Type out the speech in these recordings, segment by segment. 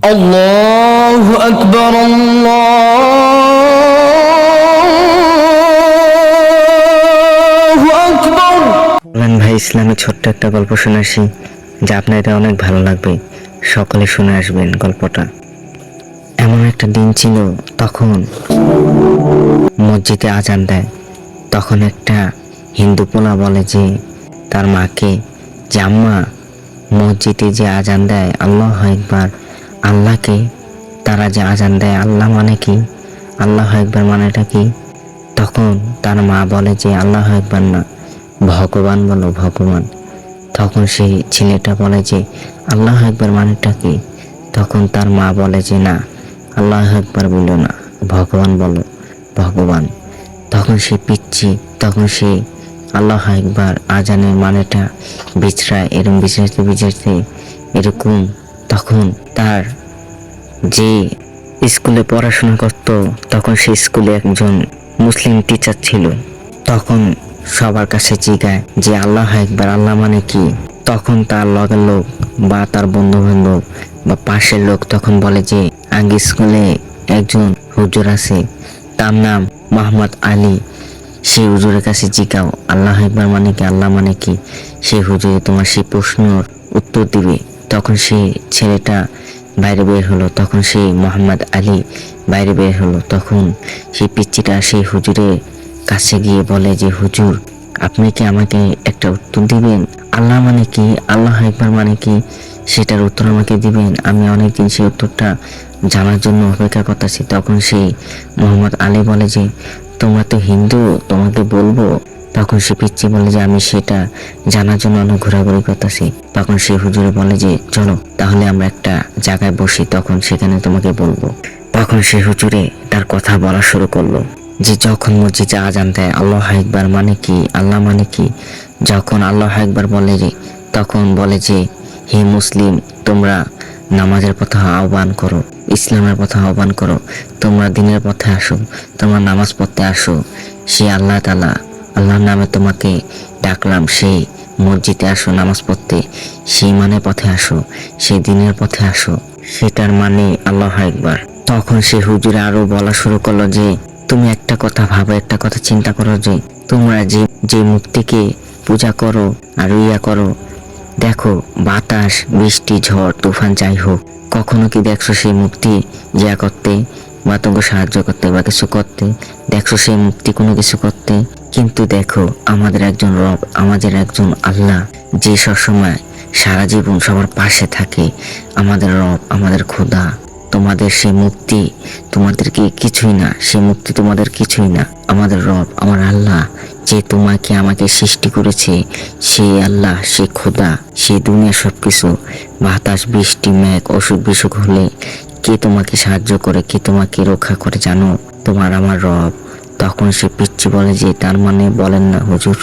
الله أكبر الله أكبر বলেন ভাই ইসলামী ছোট্ট একটা গল্প শুনে আসি যা আপনার এটা অনেক ভালো লাগবে সকলে শুনে আসবেন গল্পটা এমন একটা দিন ছিল তখন মসজিদে আজান দেয় তখন একটা হিন্দু পোলা বলে যে তার মাকে যে আম্মা মসজিদে যে আজান দেয় আল্লাহ একবার আল্লাহকে তারা যে আজান দেয়, আল্লাহ মানে কি? আল্লাহ একবার মানেটা কি? তখন তার মা বলে যে, আল্লাহ একবার না, ভগবান বলো, ভগবান। তখন সেই ছেলেটা বলে যে, আল্লাহ একবার মানেটা কি? তখন তার মা বলে যে, না, আল্লাহ একবার বলো না, ভগবান বলো, ভগবান। তখন সে পিচ্ছি, তখন সে আল্লাহ একবার আজানের মানেটা বিচরায় এরকম বিচারতে বিচারতে এরকম তখন তার যে স্কুলে পড়াশোনা করত, তখন সে স্কুলে একজন মুসলিম টিচার ছিল। তখন সবার কাছে জিগায় যে আল্লাহ একবার, আল্লাহ মানে কি? তখন তার লগের লোক বা তার বন্ধু বান্ধব বা পাশের লোক তখন বলে যে, আগে স্কুলে একজন হুজুর আছে, তার নাম মোহাম্মদ আলী। সেই হুজুরের কাছে জিগাও আল্লাহ একবার মানে কি? আল্লাহ মানে কি? সেই হুজুরে তোমার সেই প্রশ্নর উত্তর দিবে। তখন সেই ছেলেটা বাইরে বের হলো, তখন সেই মোহাম্মদ আলী বাইরে বের হলো, তখন সেই পিচ্চিটা সেই হুজুরের কাছে গিয়ে বলে যে, হুজুর, আপনি কি আমাকে একটা উত্তর দিবেন? আল্লাহ মানে কি? আল্লাহ একবার মানে কি? সেটার উত্তর আমাকে দিবেন। আমি অনেকদিন সেই উত্তরটা জানার জন্য অপেক্ষা করতেছি। তখন সেই মোহাম্মদ আলী বলে যে, তোমরা তো হিন্দু, তোমাকে বলব তখন সে পিচ্ছি বলে যে, আমি সেটা জানার জন্য অনেক ঘোরাঘুরি করতেছি। তখন সে হুজুরে বলে যে, চলো, তাহলে আমরা একটা জায়গায় বসি, তখন সেখানে তোমাকে বলব। তখন সে হুজুরে তার কথা বলা শুরু করল যে, যখন মসজিদে আজান দেয়, আল্লাহ একবার মানে কি? আল্লাহ মানে কি? যখন আল্লাহ একবার বলে যে, তখন বলে যে, হে মুসলিম, তোমরা নামাজের পথে আহ্বান করো, ইসলামের পথে আহ্বান করো, তোমরা দিনের পথে আসো, তোমরা নামাজ পড়তে আসো, সে আল্লাহ তালা আল্লাহর নামে তোমাকে ডাকলাম, সেই মসজিদে আসো, নামাজ পড়তে। সেই মানে পথে আসো, সেই দিনের পথে আসো, সেটার মানে আল্লাহ একবার তখন সে হুজুরে আরও বলা শুরু করল যে, তুমি একটা কথা ভাবো, একটা কথা চিন্তা করো যে, তোমরা যে যে মুক্তিকে পূজা করো আর ইয়া করো, দেখো বাতাস, বৃষ্টি, ঝড়, তুফান, যাই হোক, কখনো কি দেখছ সেই মুক্তি ইয়া করতে বা তোমাকে সাহায্য করতে বা কিছু করতে? দেখছ সেই মুক্তি কোনো কিছু করতে? কিন্তু দেখো, আমাদের একজন রব, আমাদের একজন আল্লাহ, যে সবসময় সারা জীবন সবার পাশে থাকে, আমাদের রব, আমাদের খোদা। তোমাদের সে মুক্তি তোমাদেরকে কিছুই না, সে মুক্তি তোমাদের কিছুই না। আমাদের রব, আমার আল্লাহ, যে তোমাকে আমাকে সৃষ্টি করেছে সেই আল্লাহ, সে খোদা, সে দুনিয়া সব কিছু বাতাস, বৃষ্টি, মেঘ, অসুখ, বিসুখ হলে কে তোমাকে সাহায্য করে, কে তোমাকে রক্ষা করে জানো? তোমার আমার রব। তখন সে পিচ্ছি বলে যে, তার মানে বলেন না হুজুর।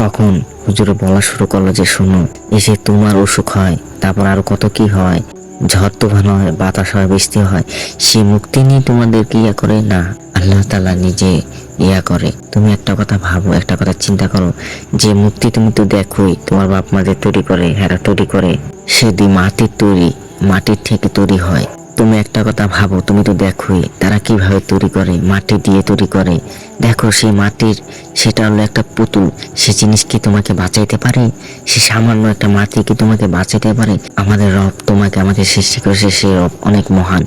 তখন হুজুরে বলা শুরু করল যে, শোনো, এসে তোমার অসুখ হয়, তারপর আর কত কি হয়? ঝড় তুফান হয়, বাতাস হয়, বৃষ্টি হয়, সে মুক্তি নিয়ে তোমাদেরকে ইয়া করে? না, আল্লাহ তালা নিজে ইয়া করে। তুমি একটা কথা ভাবো, একটা কথা চিন্তা করো। যে মুক্তি তুমি তো দেখোই, তোমার বাপ মা যে তৈরি করে, হেরা তৈরি করে সেদি মাটির তৈরি, মাটির থেকে তৈরি হয়। তুমি একটা কথা ভাবো, তুমি তো দেখোই তারা কীভাবে তৈরি করে, মাটি দিয়ে তৈরি করে। দেখো, সেই মাটির, সেটা হলো একটা পুতুল। সে জিনিস কি তোমাকে বাঁচাইতে পারে? সে সামান্য একটা মাটি কি তোমাকে বাঁচাইতে পারে? আমাদের রব তোমাকে আমাকে সৃষ্টি করেছে, সে রব অনেক মহান।